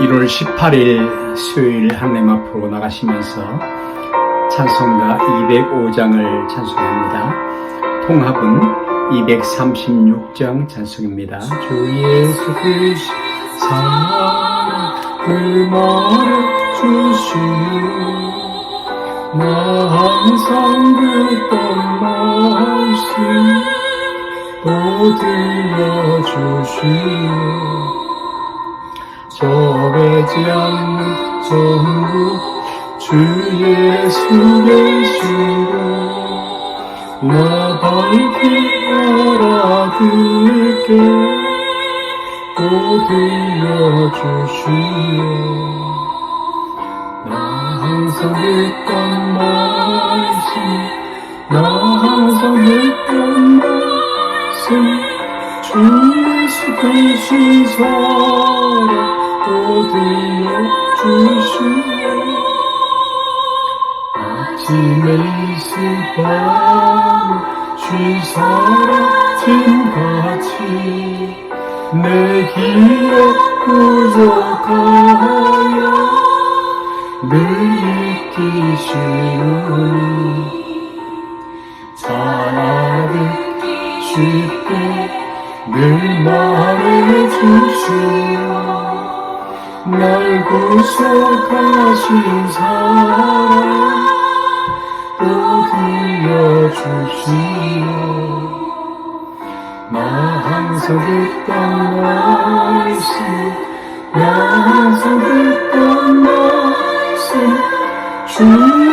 1월 18일 수요일 하나님 앞으로 나가시면서 찬송가 205장을 찬송합니다. 통합은 236장 찬송입니다. 주 예수 그리스도 사랑을 말해주시오 나 항상 듣던 말씀 또 들려주시오 저배지 않는 전부 주 예수 계시고 나 밝히 알아듣게 또 들려주시오. 나 항상 듣던 말씀 나 항상 듣던 말씀 주 예수 그신 사랑 주시오 아침에 이슬밤 쥐사라짐같이 내 길에 부족하여 늘 이기시오니 잘하기 쉽게 늘 말해주시오 날 구속하신 사랑 또 들려주시오. 듣던 말씀 듣던 말씀 주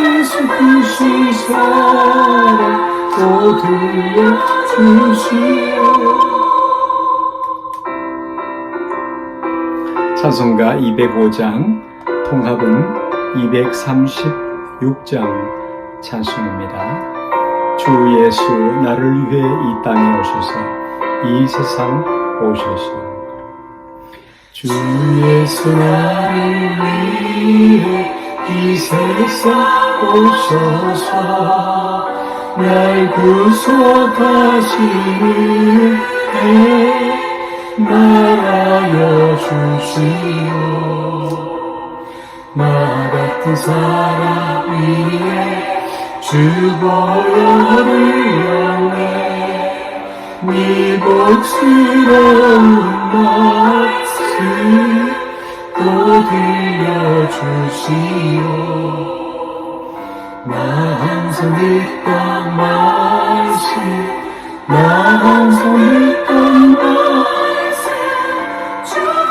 예수 그신 사랑 또 들려주시오 찬송가 205장, 통합은 236장 찬송입니다. 주 예수 나를 위해 이 땅에 오셔서 이 세상 오셔서 주 예수 나를 위해 이 세상 오셔서 날 구속하시는 해 주시오. 나 같은 사람 위에 주보혈을 향해 네 복스러운 말씀 또 들려주시오. 나 항상 듣던 말씀 나 항상 듣던 말씀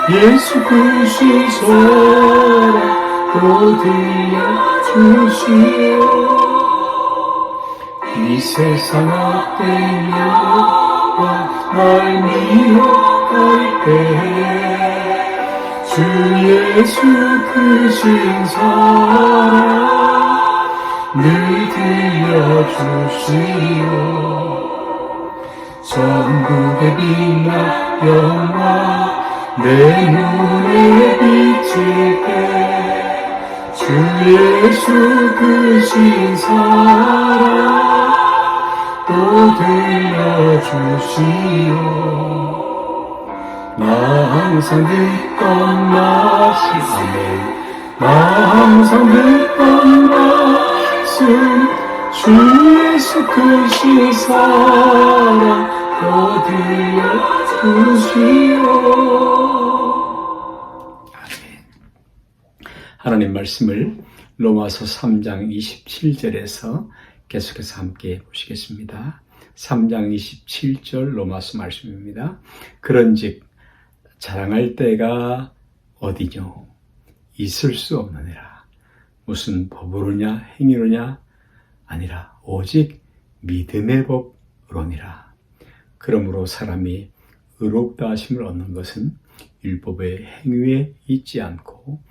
예수 그신 사랑 또 들려주시오? 이 세상 앞에 여와 날 미워할 때주 예수 크신 사랑 늘 들려주시오. 전국의 빛나 영화 내 눈에 비칠 때주 예수 크신 사랑 또 들려주시오. 나 항상 듣던 말씀 나 항상 듣던 말씀 주 예수 크신 사랑 또 들려주시오 하나님 말씀을 로마서 3장 27절에서 계속해서 함께 보시겠습니다. 3장 27절 로마서 말씀입니다. 그런즉 자랑할 때가 어디뇨? 있을 수 없느니라. 무슨 법으로냐 행위로냐 아니라 오직 믿음의 법으로니라. 그러므로 사람이 의롭다 하심을 얻는 것은 율법의 행위에 있지 않고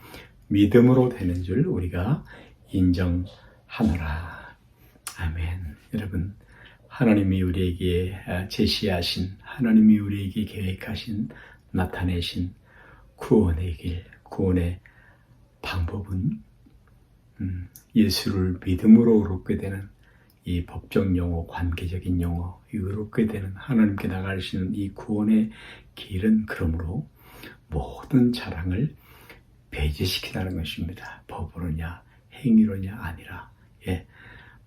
믿음으로 되는 줄 우리가 인정하노라. 아멘. 여러분, 하나님이 우리에게 제시하신, 하나님이 우리에게 계획하신, 나타내신 구원의 길, 구원의 방법은 음, 예수를 믿음으로 의롭게 되는 이 법적 용어, 관계적인 용어, 의롭게 되는 하나님께 나가시는 이 구원의 길은 그러므로 모든 자랑을 배제시키다는 것입니다. 법으로냐, 행위로냐 아니라 예,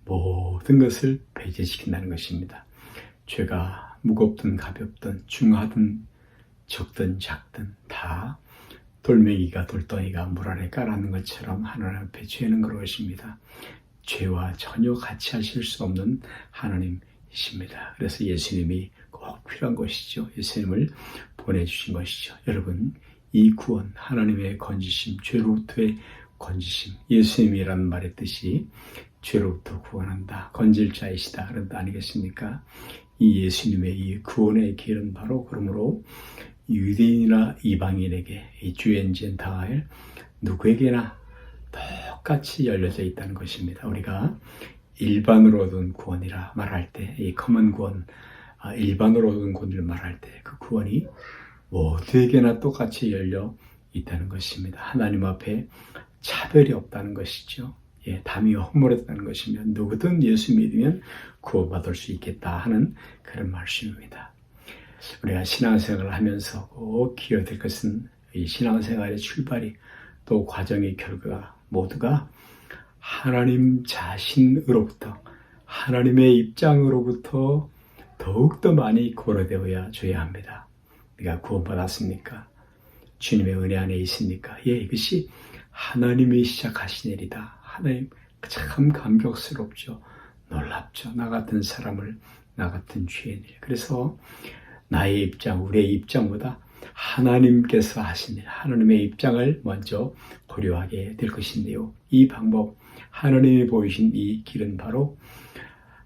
모든 것을 배제시킨다는 것입니다. 죄가 무겁든 가볍든 중하든 적든 작든 다 돌멩이가 돌덩이가 물 안에 깔아놓은 것처럼 하나님 앞에 죄는 그런 것입니다. 죄와 전혀 같이 하실 수 없는 하나님이십니다. 그래서 예수님이 꼭 필요한 것이죠. 예수님을 보내주신 것이죠. 여러분, 이 구원, 하나님의 건지심, 죄로부터의 건지심, 예수님이라는 말의 뜻이 죄로부터 구원한다, 건질 자이시다, 그런 뜻 아니겠습니까? 이 예수님의 이 구원의 길은 바로 그러므로 유대인이나 이방인에게 이 주엔젠 다할 누구에게나 똑같이 열려져 있다는 것입니다. 우리가 일반으로 얻은 구원이라 말할 때, 이 커먼 구원, 아, 일반으로 얻은 구원을 말할 때 그 구원이 모두에게나 똑같이 열려 있다는 것입니다. 하나님 앞에 차별이 없다는 것이죠. 예, 담이 허물었다는 것이면 누구든 예수 믿으면 구원받을 수 있겠다 하는 그런 말씀입니다. 우리가 신앙생활을 하면서 꼭 기여될 것은 이 신앙생활의 출발이 또 과정의 결과가 모두가 하나님 자신으로부터 하나님의 입장으로부터 더욱더 많이 고려되어야 줘야 합니다. 네가 구원받았습니까? 주님의 은혜 안에 있습니까? 예, 이것이 하나님이 시작하신 일이다. 하나님 참 감격스럽죠. 놀랍죠. 나 같은 사람을 나 같은 죄인을. 그래서 나의 입장, 우리의 입장보다 하나님께서 일, 하나님의 입장을 먼저 고려하게 될 것인데요. 이 방법, 하나님이 보이신 이 길은 바로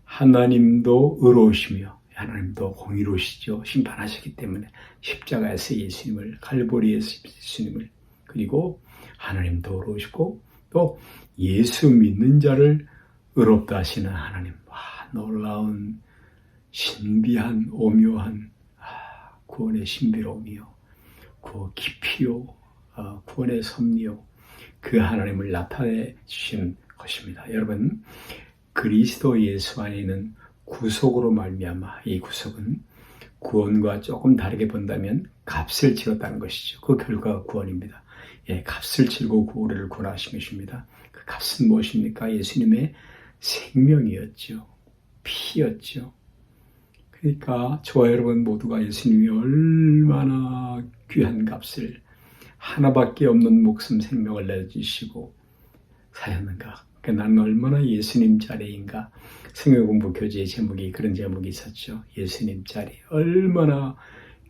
하나님도 의로우시며 하나님도 공의로우시죠. 심판하셨기 때문에 십자가에서 예수님을 갈보리에서 예수님을 그리고 하나님도 의로우시고 또 예수 믿는 자를 의롭다 하시는 하나님. 와, 놀라운 신비한 오묘한 아, 구원의 신비로움이요. 그 깊이요. 아, 구원의 섭리요. 그 하나님을 나타내 주시는 것입니다. 여러분 그리스도 예수 안에 있는 구속으로 말미암아 이 구속은 구원과 조금 다르게 본다면 값을 치렀다는 것이죠. 그 결과가 구원입니다. 예, 값을 치르고 우리를 구원하신 것입니다. 그 값은 무엇입니까? 예수님의 생명이었죠. 피였죠. 그러니까 저와 여러분 모두가 예수님이 얼마나 귀한 값을 하나밖에 없는 목숨 생명을 내주시고 사셨는가. 그러니까 나는 얼마나 예수님 자리인가. 성경공부 교재의 제목이 그런 제목이 있었죠. 예수님 자리. 얼마나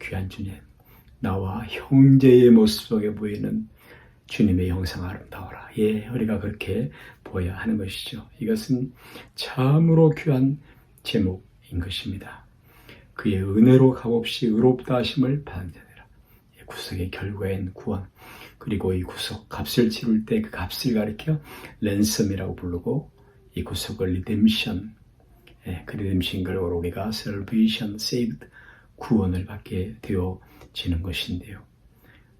귀한 주님. 나와 형제의 모습 속에 보이는 주님의 영상 아름다워라. 예, 우리가 그렇게 보여야 하는 것이죠. 이것은 참으로 귀한 제목인 것입니다. 그의 은혜로 값없이 의롭다 하심을 받은. 예, 구속의 결과인 구원. 그리고 이 구속, 값을 치를 때그 값을 가리켜 랜섬이라고 부르고 이 구속을 리뎀션, 예, 그 리뎀션 결과로 우리가 salvation, saved, 구원을 받게 되어지는 것인데요.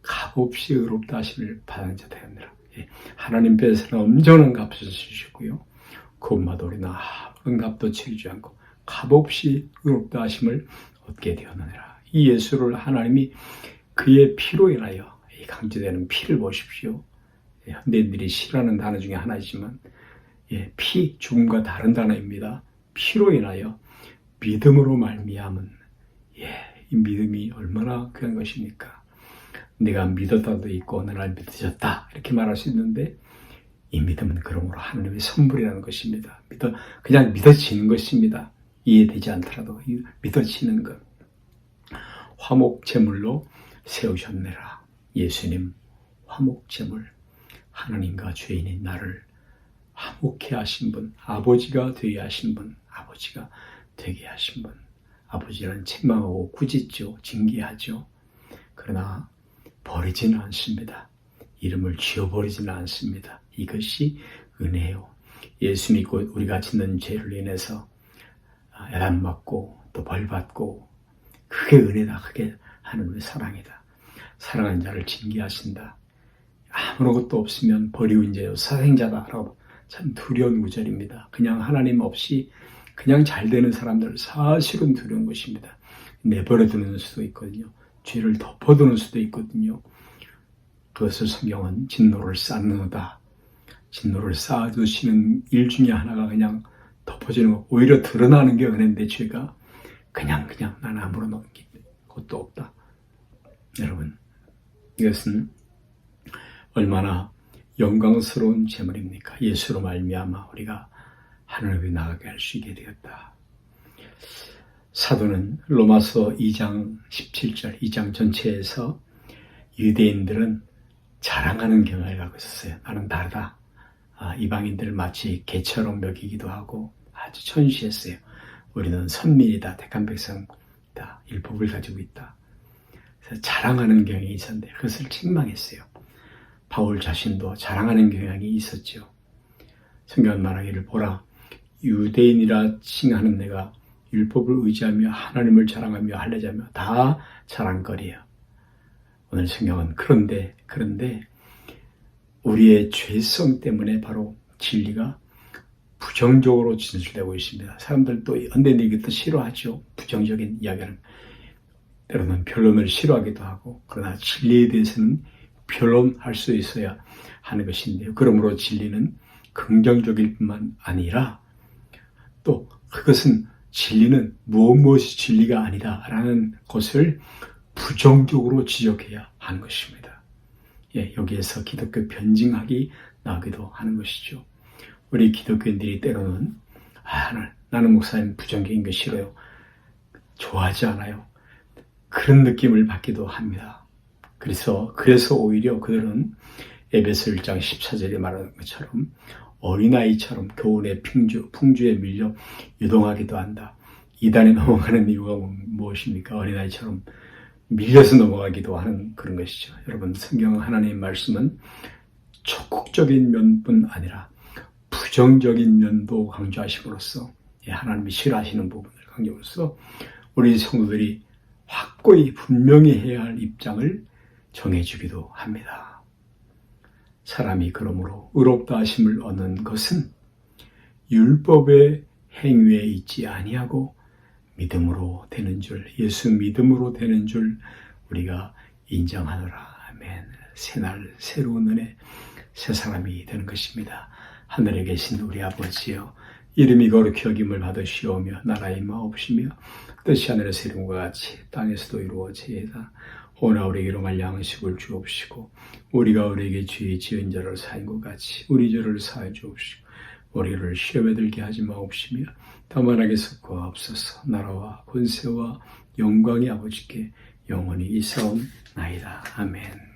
값없이 의롭다 하심을 받은 자 되었느라. 예, 하나님께서는 엄청난 값을 주시고요. 그것마다 우리는 아무런 값도 치르지 않고 값없이 의롭다 하심을 얻게 되었느니라. 이 예수를 하나님이 그의 피로 인하여 이 강조되는 피를 보십시오. 예, 현대인들이 싫어하는 단어 중에 하나이지만 예, 피, 죽음과 다른 단어입니다. 피로 인하여 믿음으로 말미암은 예, 이 믿음이 얼마나 귀한 것입니까? 내가 믿었다도 있고 어느 날 믿어졌다 이렇게 말할 수 있는데 이 믿음은 그러므로 하나님의 선물이라는 것입니다. 믿어 그냥 믿어지는 것입니다. 이해되지 않더라도 믿어지는 것. 화목 제물로 세우셨네라. 예수님 화목 제물 하나님과 죄인인 나를 화목해 하신 분, 아버지가 되게 하신 분, 아버지가 되게 하신 분. 아버지는 책망하고 꾸짖죠, 징계하죠. 그러나 버리지는 않습니다. 이름을 지워버리지는 않습니다. 이것이 은혜요. 예수 믿고 우리가 짓는 죄를 인해서 애란 맞고 또 벌 받고 그게 은혜다. 그게 하나님의 사랑이다. 사랑하는 자를 징계하신다. 아무런 것도 없으면 버리고 이제 사생자다라고 참 두려운 구절입니다. 그냥 하나님 없이 그냥 잘 되는 사람들 사실은 두려운 것입니다. 내버려 두는 수도 있거든요. 죄를 덮어두는 수도 있거든요. 그것을 성경은 진노를 쌓는다. 진노를 쌓아두시는 일 중에 하나가 그냥 덮어지는 거, 오히려 드러나는 게 은혜인데 죄가 그냥 그냥 난 아무런 것도 없다. 여러분, 이것은 얼마나 영광스러운 제물입니까? 예수로 말미암아 우리가 하늘에 나가게 할 수 있게 되었다. 사도는 로마서 2장 17절, 2장 전체에서 유대인들은 자랑하는 경향을 갖고 있었어요. 나는 다르다. 아, 이방인들을 마치 개처럼 먹이기도 하고 아주 천시했어요. 우리는 선민이다. 택한 백성이다. 율법을 가지고 있다. 자랑하는 경향이 있었는데 그것을 책망했어요. 바울 자신도 자랑하는 경향이 있었죠. 성경 말하기를 보라. 유대인이라 칭하는 내가 율법을 의지하며 하나님을 자랑하며 할례자며 다 자랑거리야. 오늘 성경은 그런데 그런데 우리의 죄성 때문에 바로 진리가 부정적으로 진술되고 있습니다. 사람들도 언제든 이것도 싫어하죠. 부정적인 이야기를. 때로는 변론을 싫어하기도 하고, 그러나 진리에 대해서는 변론할 수 있어야 하는 것인데요. 그러므로 진리는 긍정적일 뿐만 아니라 또 그것은 진리는 무엇 무엇이 진리가 아니다라는 것을 부정적으로 지적해야 하는 것입니다. 예, 여기에서 기독교 변증학이 나오기도 하는 것이죠. 우리 기독교인들이 때로는 아, 나는 목사님 부정적인 거 싫어요. 좋아하지 않아요. 그런 느낌을 받기도 합니다. 그래서 그래서 오히려 그들은 에베소 1장 14절에 말하는 것처럼 어린아이처럼 교훈의 풍주, 풍주에 밀려 유동하기도 한다. 이단에 넘어가는 이유가 무엇입니까? 어린아이처럼 밀려서 넘어가기도 하는 그런 것이죠. 여러분, 성경 하나님의 말씀은 적극적인 면뿐 아니라 부정적인 면도 강조하심으로써 예, 하나님이 싫어하시는 부분을 강조함으로써 우리 성도들이 확고히 분명히 해야 할 입장을 정해주기도 합니다. 사람이 그러므로 의롭다 하심을 얻는 것은 율법의 행위에 있지 아니하고 믿음으로 되는 줄, 예수 믿음으로 되는 줄 우리가 인정하노라. 아멘. 새날 새로운 은혜, 새 사람이 되는 것입니다. 하늘에 계신 우리 아버지여, 이름이 거룩히 여김을 받으시오며 나라의 마옵시며 뜻이 하늘에서 것 같이 땅에서도 이루어지이다. 오나 우리에게 말 양식을 주옵시고 우리가 우리에게 죄 지은 자를 사인 것 같이 우리 죄를 사해 주옵시고 우리를 시험에 들게 하지 마옵시며 다만 하게 섞어옵소서 나라와 권세와 영광이 아버지께 영원히 있사옵나이다. 아멘